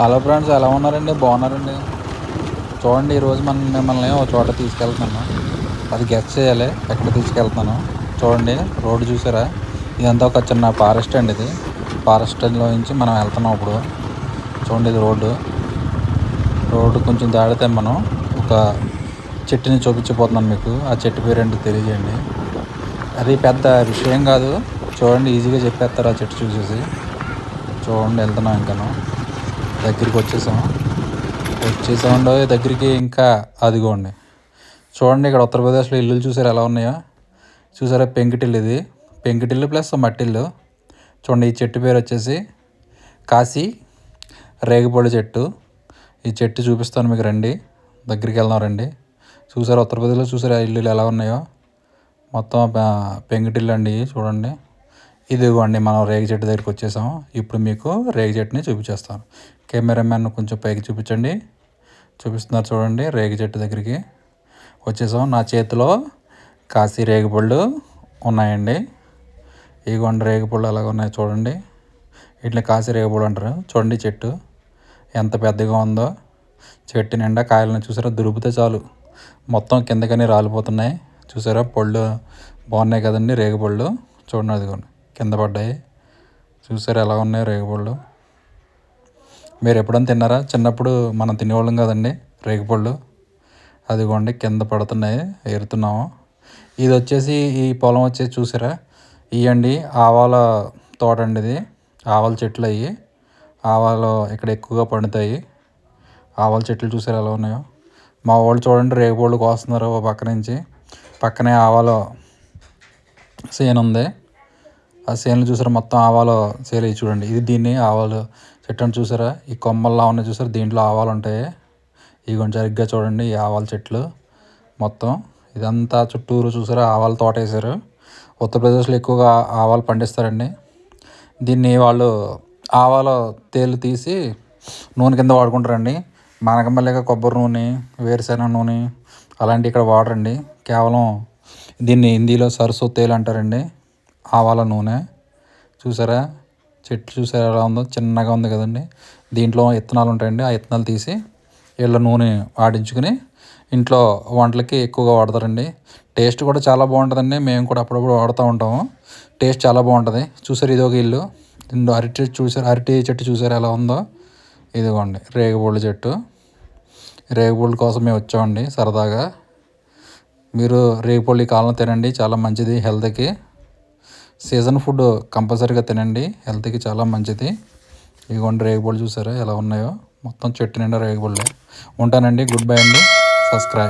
Hello friends ఎలా ఉన్నారండి? బాగున్నారండి? చూడండి ఈరోజు మనం మిమ్మల్ని ఒక చోట తీసుకెళ్తున్నాను. అది గెస్ట్ చేయాలి ఎక్కడ తీసుకెళ్తాను చూడండి రోడ్డు చూసారా? ఇదంతా ఒక చిన్న ఫారెస్ట్ అండి ఇది. ఫారెస్ట్లో నుంచి మనం వెళ్తున్నాం ఇప్పుడు. చూడండి ఇది రోడ్డు. రోడ్డు కొంచెం దాడితే మనం ఒక చెట్టుని చూపించిపోతున్నాను మీకు. ఆ చెట్టు పేరు ఏంటో తెలియజేయండి. అది పెద్ద విషయం కాదు. చూడండి ఈజీగా చెప్పేస్తారు ఆ చెట్టు చూసేసి. చూడండి వెళ్తున్నాం ఇంకాను. దగ్గరికి వచ్చేసాం వచ్చేసామండో దగ్గరికి ఇంకా అదిగోండి. చూడండి ఇక్కడ ఉత్తరప్రదేశ్లో ఇల్లులు చూసారు ఎలా ఉన్నాయో? చూసారా పెంకిటిల్లు ఇది? పెంకిటిల్లు ప్లస్ మట్టిల్లు. చూడండి ఈ చెట్టు పేరు వచ్చేసి కాశీ రేగిపొడి చెట్టు. ఈ చెట్టు చూపిస్తాను మీకు రండి. దగ్గరికి వెళ్దాం రండి. చూసారా ఉత్తరప్రదేశ్లో చూసారా ఇల్లులు ఎలా ఉన్నాయో? మొత్తం పెంకిటిల్లు అండి చూడండి. ఇదిగోండి మనం రేగి చెట్టు దగ్గరికి వచ్చేసాం ఇప్పుడు మీకు రేగి చెట్టుని చూపించేస్తాను. కెమెరామ్యాన్ కొంచెం పైకి చూపించండి. చూపిస్తున్నారు చూడండి రేగి చెట్టు దగ్గరికి వచ్చేసాం నా చేతిలో కాశీ రేగిపళ్ళు ఉన్నాయండి. ఇదిగోండి రేగిపళ్ళు అలాగ ఉన్నాయి చూడండి. వీటిని కాశీ రేగిపళ్ళు అంటారు. చూడండి చెట్టు ఎంత పెద్దగా ఉందో. చెట్టు నిండా కాయలను చూసారా? దురుపుతే చాలు. మొత్తం కిందకని రాలిపోతున్నాయి. చూసారా? పళ్ళు బాగున్నాయి కదండి రేగిపళ్ళు చూడండి అదిగోండి కింద పడ్డాయి. చూసారు ఎలా ఉన్నాయి రేగుపళ్ళు? మీరు ఎప్పుడైనా తిన్నారా? చిన్నప్పుడు మనం తినేవాళ్ళం కదండి రేగిపళ్ళు. అదిగోండి కింద పడుతున్నాయి. ఏరుతున్నాము. ఇది వచ్చేసి ఈ పొలం వచ్చేసి చూసారా? ఇవ్వండి ఆవాల తోట అండి ఇది. ఆవాల చెట్లు అయ్యి ఆవాలు ఇక్కడ ఎక్కువగా పండుతాయి. ఆవాల చెట్లు చూసారు ఎలా ఉన్నాయో? మా వాళ్ళు చూడండి రేగుపళ్ళు కోస్తున్నారు పక్క నుంచి. పక్కనే ఆవాల సీన్ ఉంది. ఆ సేనులు చూసారా? మొత్తం ఆవాలు సేలు చూడండి. ఇది దీన్ని ఆవాలు చెట్టు చూసారా? ఈ కొమ్మల్లా ఉన్నాయి చూసారా? దీంట్లో ఆవాలు ఉంటాయి. ఇవి కొంచెం సరిగ్గా చూడండి ఈ ఆవాల చెట్లు మొత్తం. ఇదంతా చుట్టూరు చూసారా? ఆవాల తోట వేసారు ఉత్తరప్రదేశ్లో ఎక్కువగా ఆవాలు పండిస్తారండి. దీన్ని వాళ్ళు ఆవాల తేలు తీసి నూనె కింద వాడుకుంటారండి. మనకు కొబ్బరి నూనె వేరుశెనగ నూనె అలాంటివి ఇక్కడ వాడరండి. కేవలం దీన్ని హిందీలో సరస్సు తేలు అంటారండి. ఆవాల నూనె. చూసారా? చెట్టు చూసారా ఎలా ఉందో? చిన్నగా ఉంది కదండి. దీంట్లో విత్తనాలు ఉంటాయండి. ఆ విత్తనాలు తీసి వీళ్ళ నూనె ఆడించుకుని ఇంట్లో వంటలకి ఎక్కువగా వాడతారండి. టేస్ట్ కూడా చాలా బాగుంటుందండి. మేము కూడా అప్పుడప్పుడు వాడుతూ ఉంటాము. టేస్ట్ చాలా బాగుంటుంది. చూసారు ఇది ఒక ఇల్లు. రెండు అరటి చూసారు? అరటి చెట్టు చూసారు ఎలా ఉందో? ఇదిగోండి. రేగుబొళ్ళు చెట్టు. రేగుబొళ్ళు కోసం మేము వచ్చామండి సరదాగా. మీరు రేగుపళ్ళు ఈ కాలం తినండి. చాలా మంచిది హెల్త్కి. సీజన్ ఫుడ్ కంపల్సరీగా తినండి. హెల్త్కి చాలా మంచిది. ఇదిగోండి రేగుపళ్ళు చూసారా? ఎలా ఉన్నాయో? మొత్తం చెట్టు నిండా రేగుపళ్ళే ఉంటానండి. గుడ్ బై అండి. సబ్స్క్రైబ్.